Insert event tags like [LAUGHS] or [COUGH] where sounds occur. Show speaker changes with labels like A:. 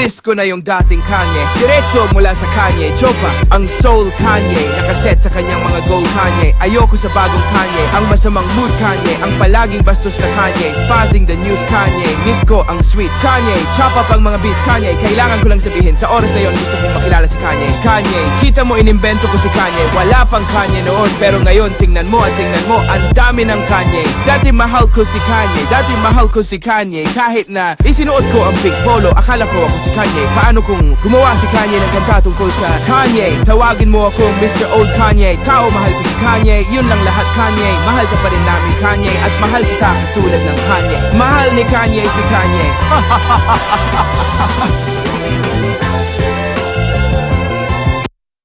A: ko na yung dating Kanye. Diretso mula sa Kanye. Chopa Ang soul Kanye. Nakaset sa kanyang mga goal Kanye. Ayoko sa bagong Kanye. Ang masamang mood Kanye. Ang palaging bastos na Kanye. Spazzing the news Kanye. Miss ko ang sweet Kanye. Chop up ang mga beats Kanye. Kailangan ko lang sabihin Sa oras na yon gusto kong makilala Kanye Kanye. Kita mo inimbento ko si Kanye. Wala pang Kanye noon Pero ngayon tingnan mo at tingnan mo Ang dami ng Kanye. Dati mahal ko si Kanye Dati mahal ko si Kanye. Kahit na isinuot ko ang big polo Akala ko ako si Kanye. Paano kung gumawa si Kanye ng kanta tungkol sa Kanye? Tawagin mo akong Mr. Old Kanye. Tao mahal ko si Kanye. Yun lang lahat Kanye. Mahal ka pa rin namin Kanye. At mahal kita katulad ng Kanye. Mahal ni Kanye si Kanye [LAUGHS]